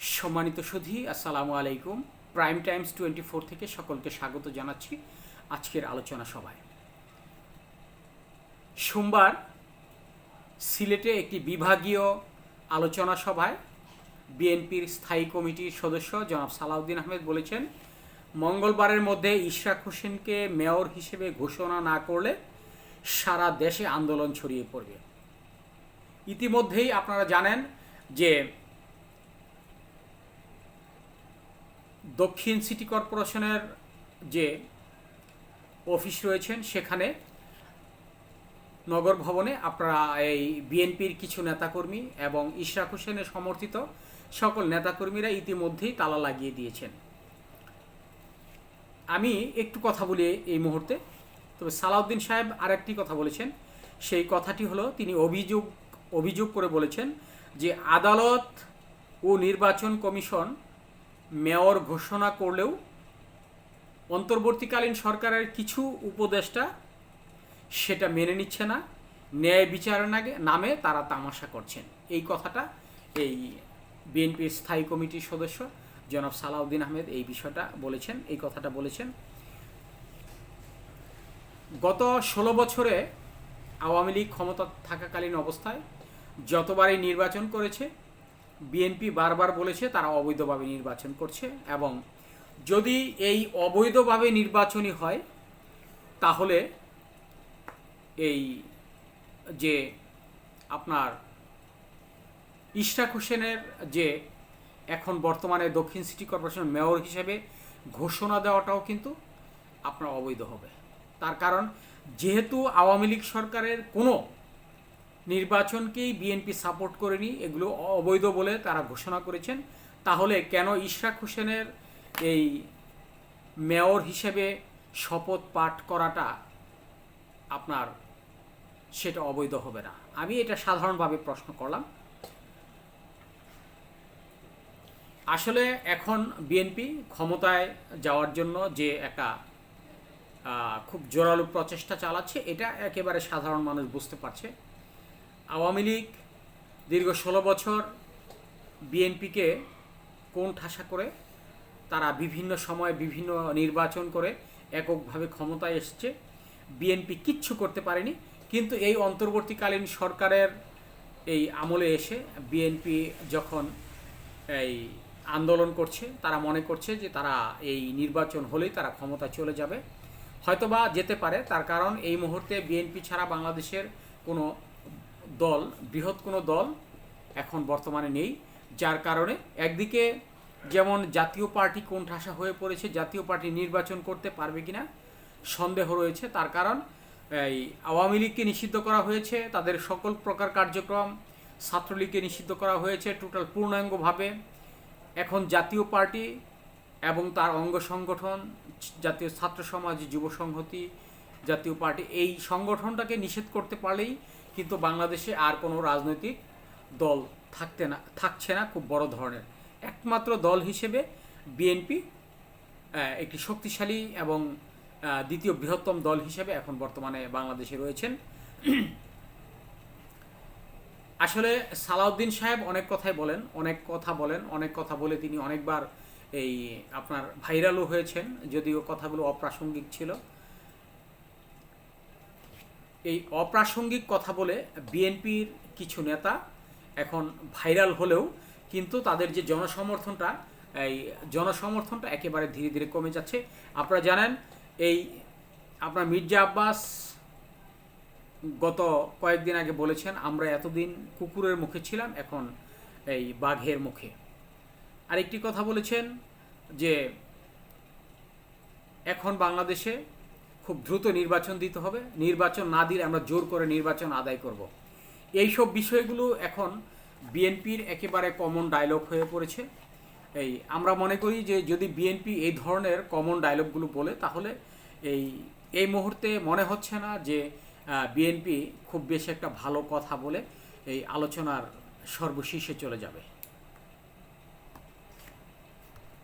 সম্মানিত সুধী, আসসালামু আলাইকুম। প্রাইম টাইমস টোয়েন্টি ফোর থেকে সকলকে স্বাগত জানাচ্ছি আজকের আলোচনা সভায়। সোমবার সিলেটে একটি বিভাগীয় আলোচনা সভায় বিএনপির স্থায়ী কমিটির সদস্য জনাব সালাউদ্দিন আহমেদ বলেছেন, মঙ্গলবারের মধ্যে ইশরাক হোসেনকে মেয়র হিসেবে ঘোষণা না করলে সারা দেশে আন্দোলন ছড়িয়ে পড়বে। ইতিমধ্যেই আপনারা জানেন যে দক্ষিণ সিটি কর্পোরেশনের যে অফিস রয়েছেন, সেখানে নগর ভবনে আপনারা এই বিএনপির কিছু নেতাকর্মী এবং ইশরাক হোসেনের সমর্থিত সকল নেতাকর্মীরা ইতিমধ্যেই তালা লাগিয়ে দিয়েছেন। আমি একটু কথা বলি এই মুহূর্তে। তবে সালাউদ্দিন সাহেব আরেকটি কথা বলেছেন। সেই কথাটি হলো, তিনি অভিযোগ অভিযোগ করে বলেছেন যে আদালত ও নির্বাচন কমিশন মেয়র ঘোষণা করলেও অন্তর্বর্তীকালীন সরকারের কিছু উপদেষ্টা সেটা মেনে নিচ্ছে না। ন্যায় বিচারের নামে তারা তামাশা করছেন। এই কথাটা এই বিএনপির স্থায়ী কমিটির সদস্য জনাব সালাউদ্দিন আহমেদ এই বিষয়টা বলেছেন, এই কথাটা বলেছেন। গত ষোলো বছরে আওয়ামী লীগ ক্ষমতা থাকাকালীন অবস্থায় যতবারই নির্বাচন করেছে বিএনপি বারবার বলেছে তারা অবৈধভাবে নির্বাচন করছে এবং যদি এই অবৈধভাবে নির্বাচনই হয়, তাহলে এই যে আপনার ইশরাক হোসেনের যে এখন বর্তমানে দক্ষিণ সিটি কর্পোরেশন মেয়র হিসেবে ঘোষণা দেওয়াটাও কিন্তু আপনার অবৈধ হবে। তার কারণ, যেহেতু আওয়ামী লীগ সরকারের কোনো নির্বাচনকেই বিএনপি সাপোর্ট করেনি, এগুলো অবৈধ বলে তারা ঘোষণা করেছেন। তাহলে কেন ইশরাক হোসেনের এই মেয়র হিসেবে শপথ পাঠ করাটা আপনার সেটা অবৈধ হবে না? আমি এটা সাধারণভাবে প্রশ্ন করলাম। আসলে এখন বিএনপি ক্ষমতায় যাওয়ার জন্য যে একটা খুব জোরালো প্রচেষ্টা চালাচ্ছে, এটা একেবারে সাধারণ মানুষ বুঝতে পারছে। আওয়ামী লীগ দীর্ঘ ষোলো বছর বিএনপিকে কোন ঠাসা করে, তারা বিভিন্ন সময় বিভিন্ন নির্বাচন করে এককভাবে ক্ষমতায় এসছে। বিএনপি কিচ্ছু করতে পারেনি, কিন্তু এই অন্তর্বর্তীকালীন সরকারের এই আমলে এসে বিএনপি যখন এই আন্দোলন করছে, তারা মনে করছে যে তারা এই নির্বাচন হলেই তারা ক্ষমতা চলে যাবে। হয়তোবা যেতে পারে, তার কারণ এই মুহূর্তে বিএনপি ছাড়া বাংলাদেশের কোনো দল, বৃহৎ কোনো দল এখন বর্তমানে নেই, যার কারণে একদিকে যেমন জাতীয় পার্টি কোণঠাসা হয়ে পড়েছে, জাতীয় পার্টি নির্বাচন করতে পারবে কিনা সন্দেহ রয়েছে। তার কারণ এই আওয়ামী লীগকে নিষিদ্ধ করা হয়েছে, তাদের সকল প্রকার কার্যক্রম ছাত্রলীগকে নিষিদ্ধ করা হয়েছে টোটাল পূর্ণাঙ্গভাবে। এখন জাতীয় পার্টি এবং তার অঙ্গ সংগঠন, জাতীয় ছাত্র সমাজ, যুব সংহতি, জাতীয় পার্টি এই সংগঠনটাকে নিষেধ করতে পারলেই কিন্তু বাংলাদেশে আর কোনো রাজনৈতিক দল থাকতে না, থাকছে না খুব বড় ধরনের। একমাত্র দল হিসেবে বিএনপি একটি শক্তিশালী এবং দ্বিতীয় বৃহত্তম দল হিসেবে এখন বর্তমানে বাংলাদেশে রয়েছেন। আসলে সালাউদ্দিন সাহেব অনেক কথাই বলেন, অনেক কথা বলেন, অনেক কথা বলে তিনি অনেকবার এই আপনার ভাইরালও হয়েছেন, যদিও কথাগুলো অপ্রাসঙ্গিক ছিল। এই অপ্রাসঙ্গিক কথা বলে বিএনপির কিছু নেতা এখন ভাইরাল হলেও কিন্তু তাদের যে জনসমর্থনটা, এই জনসমর্থনটা একেবারে ধীরে ধীরে কমে যাচ্ছে। আপনারা জানেন, এই আপনার মির্জা আব্বাস গত কয়েকদিন আগে বলেছেন, আমরা এতদিন কুকুরের মুখে ছিলাম, এখন এই বাঘের মুখে। আরেকটি কথা বলেছেন যে, এখন বাংলাদেশে খুব দ্রুত নির্বাচন দিতে হবে। নির্বাচন না দিলে আমরা জোর করে নির্বাচন আদায় করব। এইসব বিষয়গুলো এখন বিএনপির একেবারে কমন ডায়লগ হয়ে পড়েছে। এই আমরা মনে করি যে যদি বিএনপি এই ধরনের কমন ডায়লগগুলো বলে, তাহলে এই এই মুহূর্তে মনে হচ্ছে না যে বিএনপি খুব বেশি একটা ভালো কথা বলে এই আলোচনার সর্বশীর্ষে চলে যাবে।